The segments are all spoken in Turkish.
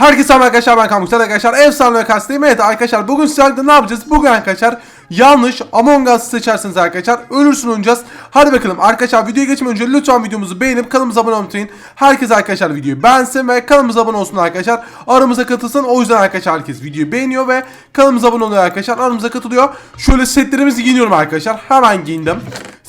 Herkese merhaba arkadaşlar ben Kamukser arkadaşlar efsane ve kastayım evet arkadaşlar bugün sizlerle ne yapacağız? Bugün arkadaşlar yanlış Among Us seçerseniz arkadaşlar ölürsün oynayacağız hadi bakalım arkadaşlar videoya geçmeden önce lütfen videomuzu beğenip kanalımıza abone olmayı herkes arkadaşlar videoyu beğensin ve kanalımıza abone olsun arkadaşlar aramıza katılsın o yüzden arkadaşlar herkes videoyu beğeniyor ve kanalımıza abone oluyor arkadaşlar aramıza katılıyor şöyle setlerimizi giyiniyorum arkadaşlar hemen giyindim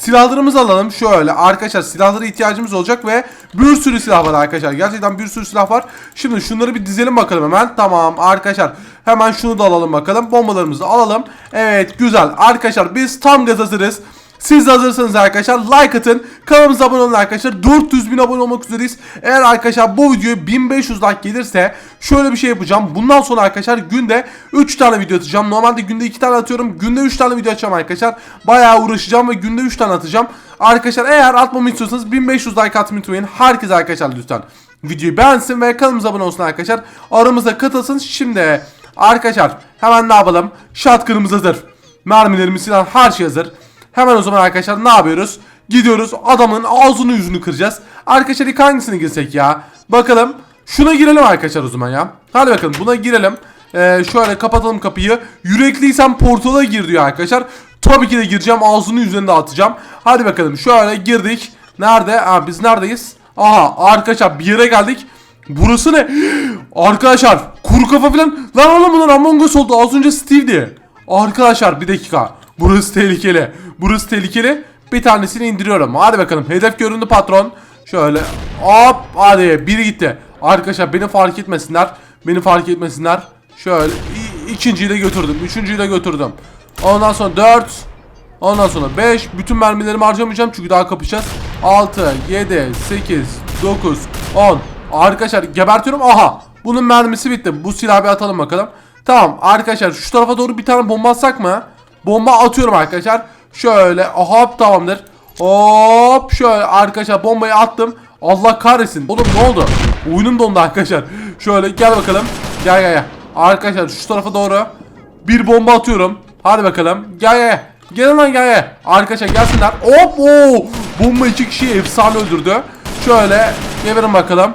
Silahlarımızı alalım. Şöyle arkadaşlar silahlara ihtiyacımız olacak ve bir sürü silah var arkadaşlar. Gerçekten bir sürü silah var. Şimdi şunları bir dizelim bakalım hemen. Tamam arkadaşlar. Hemen şunu da alalım bakalım. Bombalarımızı alalım. Evet güzel. Arkadaşlar biz tam gaz hazırız. Siz de hazırsanız arkadaşlar like atın. Kanalımıza abone olun arkadaşlar. 400 bin abone olmak üzereyiz. Eğer arkadaşlar bu videoya 1500 like gelirse şöyle bir şey yapacağım. Bundan sonra arkadaşlar günde 3 tane video atacağım. Normalde günde 2 tane atıyorum. Günde 3 tane video açacağım arkadaşlar. Bayağı uğraşacağım ve günde 3 tane atacağım. Arkadaşlar eğer atmamı istiyorsanız 1500 like atmayı unutmayın. Herkes arkadaşlar lütfen videoyu beğensin ve kanalımıza abone olsun arkadaşlar. Aramıza katılsın. Şimdi arkadaşlar hemen ne yapalım? Shotgun'ımız hazır. Mermilerimiz silah her şey hazır. Hemen o zaman arkadaşlar ne yapıyoruz? Gidiyoruz adamın ağzını yüzünü kıracağız. Arkadaşlar ilk hangisine girsek ya? Bakalım. Şuna girelim arkadaşlar o zaman ya. Hadi bakalım buna girelim. Ee, şöyle kapatalım kapıyı. Yürekliysen portala gir diyor arkadaşlar. Tabii ki de gireceğim. Ağzını yüzünü de atacağım. Hadi bakalım şöyle girdik. Nerede? Aa, biz neredeyiz? Aha arkadaşlar bir yere geldik. Burası ne? Arkadaşlar kuru kafa falan. Lan oğlum bunlar Among Us oldu. Az önce Steve'di. Arkadaşlar bir dakika. Burası tehlikeli. Burası tehlikeli. Bir tanesini indiriyorum. Hadi bakalım. Hedef göründü patron. Şöyle. Hop. Hadi. Biri gitti. Arkadaşlar beni fark etmesinler. Beni fark etmesinler. Şöyle. İkinciyi de götürdüm. Üçüncüyü de götürdüm. Ondan sonra 4. Ondan sonra 5. Bütün mermilerimi harcamayacağım çünkü daha kapışacağız. 6, 7, 8, 9, 10. Arkadaşlar gebertiyorum. Aha. Bunun mermisi bitti. Bu silahı bir atalım bakalım. Tamam arkadaşlar şu tarafa doğru bir tane bomba atsak mı? Bomba atıyorum arkadaşlar. Şöyle hop tamamdır. Hop şöyle arkadaşlar bombayı attım. Allah kahretsin. Oğlum ne oldu? Oyunum dondu arkadaşlar. Şöyle gel bakalım. Gel gel gel. Arkadaşlar şu tarafa doğru bir bomba atıyorum. Hadi bakalım. Gel gel. Gelin lan gel gel. Arkadaşlar gelsinler. Hop oo. Bomba iki kişiyi efsane öldürdü. Şöyle geberin bakalım.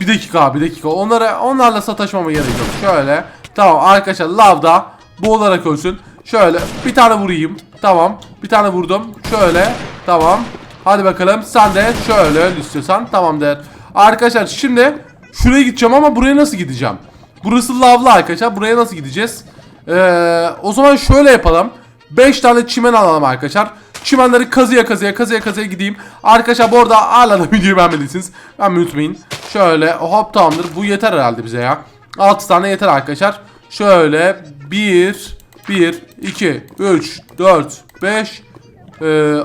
Bir dakika bir dakika. Onlara onlarla sataşmama gerek yok. Şöyle. Tamam arkadaşlar lavda bu olarak ölsün. Şöyle bir tane vurayım. Tamam. Bir tane vurdum. Şöyle. Tamam. Hadi bakalım. Sen de şöyle öl istiyorsan. Tamamdır. Arkadaşlar şimdi şuraya gideceğim ama buraya nasıl gideceğim? Burası lavlı arkadaşlar. Buraya nasıl gideceğiz? Ee, o zaman şöyle yapalım. 5 tane çimen alalım arkadaşlar. Çimenleri kazıya kazıya kazıya kazıya gideyim. Arkadaşlar bu arada hala da videoyu beğenmediyseniz ben unutmayın. Şöyle hop tamamdır. Bu yeter herhalde bize ya. 6 tane yeter arkadaşlar. Şöyle 1 1 2 3 4 5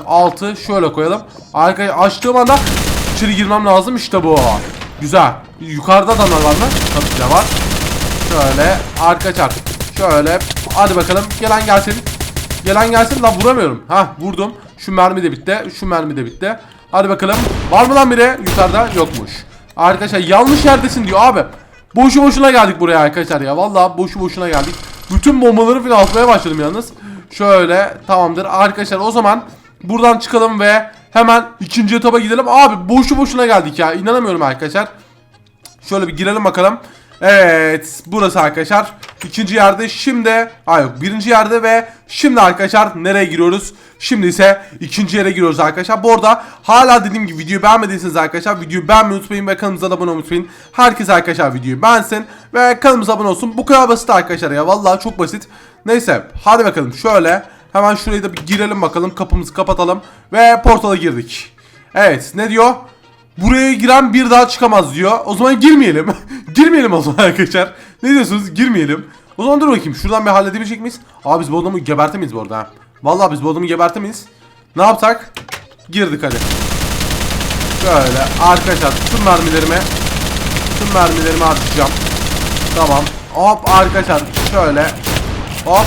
6 şöyle koyalım. Arkadaşlar açtığım anda içeri girmem lazım işte bu. Güzel. Yukarıda adamlar var mı? Tabii ki de var. Şöyle arkadaşlar. Şöyle hadi bakalım gelen gelsin. Gelen gelsin lan vuramıyorum. Ha vurdum. Şu mermi de bitti. Şu mermi de bitti. Hadi bakalım. Var mı lan biri? Yukarıda yokmuş. Arkadaşlar yanlış yerdesin diyor abi. Boşu boşuna geldik buraya arkadaşlar ya. Vallahi boşu boşuna geldik. Bütün bombaları falan atmaya başladım yalnız. Şöyle tamamdır. Arkadaşlar o zaman buradan çıkalım ve hemen ikinci etaba gidelim. Abi boşu boşuna geldik ya. İnanamıyorum arkadaşlar. Şöyle bir girelim bakalım. Evet burası arkadaşlar. İkinci yerde şimdi ha yok birinci yerde ve şimdi arkadaşlar nereye giriyoruz? Şimdi ise ikinci yere giriyoruz arkadaşlar. Bu arada hala dediğim gibi videoyu beğenmediyseniz arkadaşlar videoyu beğenmeyi unutmayın ve kanalımıza abone olmayı unutmayın. Herkes arkadaşlar videoyu beğensin ve kanalımıza abone olsun. Bu kadar basit arkadaşlar ya vallahi çok basit. Neyse hadi bakalım şöyle hemen şurayı da bir girelim bakalım kapımızı kapatalım ve portala girdik. Evet ne diyor? Buraya giren bir daha çıkamaz diyor. O zaman girmeyelim. girmeyelim o zaman arkadaşlar. Ne diyorsunuz? Girmeyelim. O zaman dur bakayım. Şuradan bir halledebilecek miyiz? Abi biz bu adamı gebertemeyiz bu arada. Vallahi biz bu adamı gebertemeyiz. Ne yapsak? Girdik hadi. Şöyle arkadaşlar tüm mermilerimi tüm mermilerimi harcayacağım. Tamam. Hop arkadaşlar şöyle. Hop.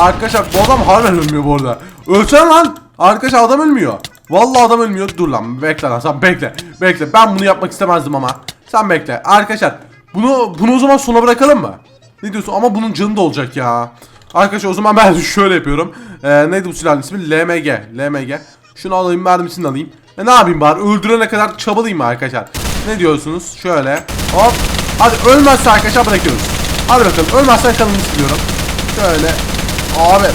Arkadaşlar bu adam harbiden ölmüyor bu arada. Ölsene lan. Arkadaşlar adam ölmüyor. Vallahi adam ölmüyor. Dur lan bekle lan sen bekle. Bekle. Ben bunu yapmak istemezdim ama. Sen bekle. Arkadaşlar bunu bunu o zaman sona bırakalım mı? Ne diyorsun? Ama bunun canı da olacak ya. Arkadaşlar o zaman ben şöyle yapıyorum. Ee, neydi bu silahın ismi? LMG. LMG. Şunu alayım mermisini alayım. E ne yapayım bari? Öldürene kadar çabalayayım mı arkadaşlar? Ne diyorsunuz? Şöyle. Hop. Hadi ölmezse arkadaşlar bırakıyoruz. Hadi bakalım ölmezsen kanını siliyorum. Şöyle. Abi.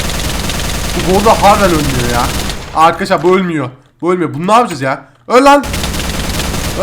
Bu bu arada harbiden ölmüyor ya. Arkadaşlar bu ölmüyor. Bu ölmüyor. Bunu ne yapacağız ya? Öl lan.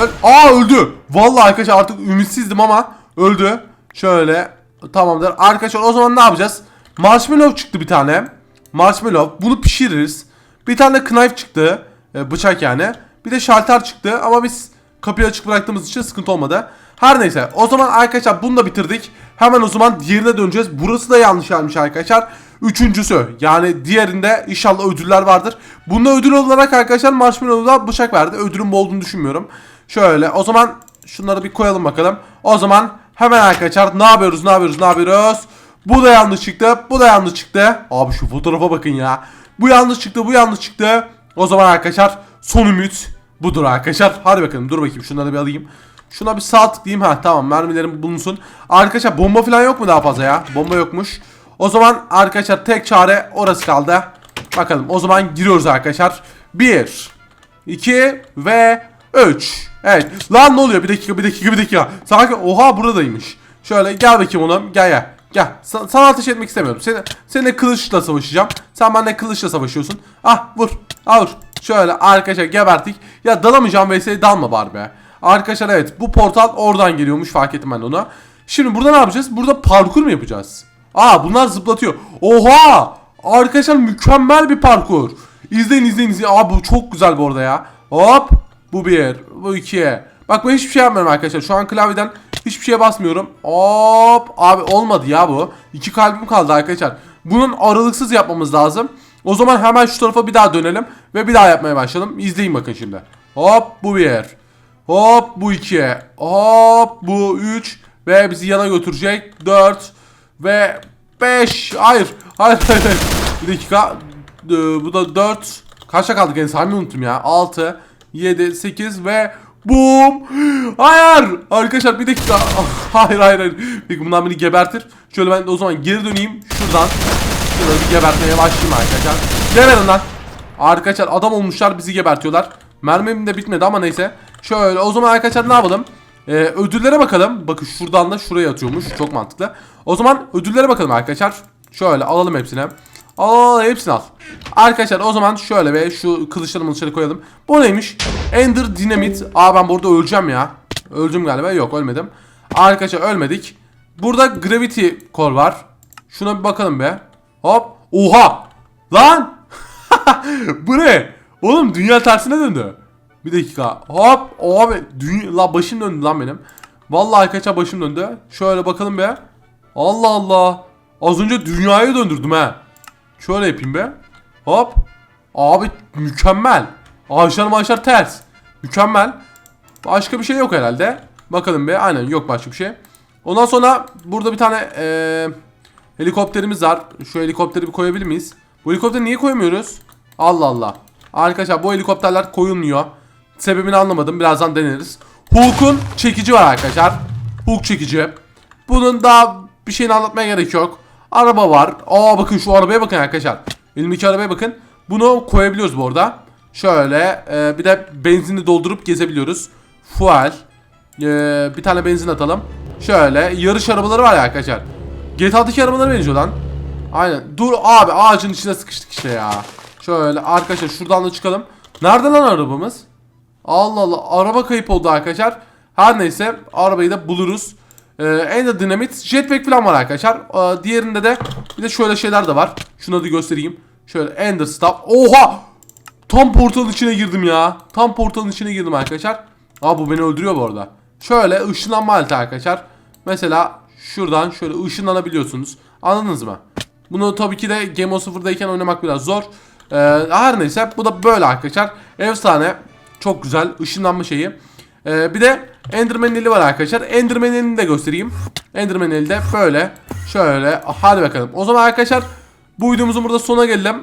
Öl. Aa öldü. Vallahi arkadaşlar artık ümitsizdim ama öldü. Şöyle. Tamamdır. Arkadaşlar o zaman ne yapacağız? Marshmallow çıktı bir tane. Marshmallow. Bunu pişiririz. Bir tane knife çıktı. E, bıçak yani. Bir de şalter çıktı ama biz kapıyı açık bıraktığımız için sıkıntı olmadı. Her neyse o zaman arkadaşlar bunu da bitirdik. Hemen o zaman diğerine döneceğiz. Burası da yanlış gelmiş arkadaşlar. Üçüncüsü yani diğerinde inşallah ödüller vardır. Bunda ödül olarak arkadaşlar Marshmallow'da bıçak verdi. Ödülün bu olduğunu düşünmüyorum. Şöyle o zaman şunları bir koyalım bakalım. O zaman hemen arkadaşlar ne yapıyoruz ne yapıyoruz ne yapıyoruz. Bu da yanlış çıktı. Bu da yanlış çıktı. Abi şu fotoğrafa bakın ya. Bu yanlış çıktı bu yanlış çıktı. O zaman arkadaşlar son ümit budur arkadaşlar. Hadi bakalım dur bakayım şunları bir alayım. Şuna bir sağ tıklayayım. Ha tamam mermilerim bulunsun. Arkadaşlar bomba falan yok mu daha fazla ya? Bomba yokmuş. O zaman arkadaşlar tek çare orası kaldı. Bakalım o zaman giriyoruz arkadaşlar. 1 2 ve 3 Evet lan ne oluyor? Bir dakika bir dakika bir dakika. Sanki oha buradaymış. Şöyle gel bakayım oğlum gel gel. Gel Sa- sana ateş etmek istemiyorum. Seni, seninle kılıçla savaşacağım. Sen benimle kılıçla savaşıyorsun. Ah vur ah vur. Şöyle arkadaşlar gebertik. Ya dalamayacağım vs dalma bari be. Arkadaşlar evet bu portal oradan geliyormuş fark ettim ben onu Şimdi burada ne yapacağız? Burada parkur mu yapacağız? Aa bunlar zıplatıyor. Oha! Arkadaşlar mükemmel bir parkur. İzleyin izleyin izleyin. Aa bu çok güzel bu arada ya. Hop. Bu bir. Bu iki. Bak ben hiçbir şey yapmıyorum arkadaşlar. Şu an klavyeden hiçbir şeye basmıyorum. Hop. Abi olmadı ya bu. İki kalbim kaldı arkadaşlar. Bunun aralıksız yapmamız lazım. O zaman hemen şu tarafa bir daha dönelim. Ve bir daha yapmaya başlayalım. İzleyin bakın şimdi. Hop bu bir. Hop bu iki. Hop bu üç. Ve bizi yana götürecek. Dört. Ve 5 hayır hayır hayır hayır. bir dakika Ee, bu da 4 kaçta kaldık en saymayı unuttum ya. 6 7 8 ve boom! Hayır! Arkadaşlar bir dakika. Hayır hayır hayır. Peki bundan beni gebertir. Şöyle ben de o zaman geri döneyim. Şuradan. Şöyle bir gebertmeye başlayayım arkadaşlar. Geberin lan. Arkadaşlar adam olmuşlar bizi gebertiyorlar. Mermim de bitmedi ama neyse. Şöyle o zaman arkadaşlar ne yapalım ee, ödüllere bakalım. Bakın şuradan da şuraya atıyormuş. Çok mantıklı. O zaman ödüllere bakalım arkadaşlar. Şöyle alalım hepsini. Al hepsini al. Arkadaşlar o zaman şöyle ve şu kılıçlarımı dışarı koyalım. Bu neymiş? Ender Dynamite. Aa ben burada öleceğim ya. Öldüm galiba. Yok ölmedim. Arkadaşlar ölmedik. Burada Gravity Core var. Şuna bir bakalım be. Hop. Oha. Lan. Bu ne? Oğlum dünya tersine döndü. Bir dakika. Hop. Abi. Dünya... La başım döndü lan benim. Vallahi arkadaşlar başım döndü. Şöyle bakalım be. Allah Allah. Az önce dünyayı döndürdüm ha. Şöyle yapayım be. Hop. Abi mükemmel. Ağaçlar maaşlar ters. Mükemmel. Başka bir şey yok herhalde. Bakalım be. Aynen yok başka bir şey. Ondan sonra burada bir tane eee, helikopterimiz var. Şu helikopteri bir koyabilir miyiz? Bu helikopteri niye koymuyoruz? Allah Allah. Arkadaşlar bu helikopterler koyulmuyor. Sebebini anlamadım. Birazdan deneriz. Hulk'un çekici var arkadaşlar. Hulk çekici. Bunun daha bir şeyini anlatmaya gerek yok. Araba var. Aa bakın şu arabaya bakın arkadaşlar. Elimdeki arabaya bakın. Bunu koyabiliyoruz bu arada. Şöyle e, bir de benzinli doldurup gezebiliyoruz. Fuel. E, bir tane benzin atalım. Şöyle yarış arabaları var ya arkadaşlar. GTA'daki arabalara benziyor lan. Aynen. Dur abi ağacın içine sıkıştık işte ya. Şöyle arkadaşlar şuradan da çıkalım. Nerede lan arabamız? Allah Allah araba kayıp oldu arkadaşlar. Her neyse arabayı da buluruz. Ee, Ender Dynamite jetpack falan var arkadaşlar. Ee, diğerinde de bir de şöyle şeyler de var. Şunu da göstereyim. Şöyle Ender Staff. Oha! Tam portalın içine girdim ya. Tam portalın içine girdim arkadaşlar. Aa bu beni öldürüyor bu arada. Şöyle ışınlanma aleti arkadaşlar. Mesela şuradan şöyle ışınlanabiliyorsunuz. Anladınız mı? Bunu tabii ki de Game of 0'dayken oynamak biraz zor. Ee, her neyse bu da böyle arkadaşlar. Efsane. Çok güzel ışınlanma şeyi. Ee, bir de Enderman eli var arkadaşlar. Enderman elini de göstereyim. Enderman eli de böyle. Şöyle. Hadi bakalım. O zaman arkadaşlar bu videomuzun burada sonuna geldim.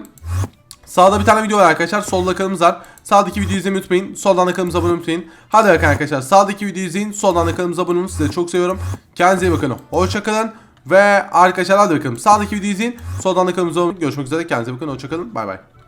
Sağda bir tane video var arkadaşlar. Solda kanalımız var. Sağdaki videoyu izlemeyi unutmayın. Soldan da kanalımıza abone unutmayın. Hadi bakın arkadaşlar. Sağdaki videoyu izleyin. Soldan da kanalımıza abone olun. Sizi çok seviyorum. Kendinize iyi bakın. Hoşçakalın. Ve arkadaşlar hadi bakalım. Sağdaki videoyu izleyin. Soldan da kanalımıza abone olun. Görüşmek üzere. Kendinize iyi bakın. Hoşçakalın. Bay bay.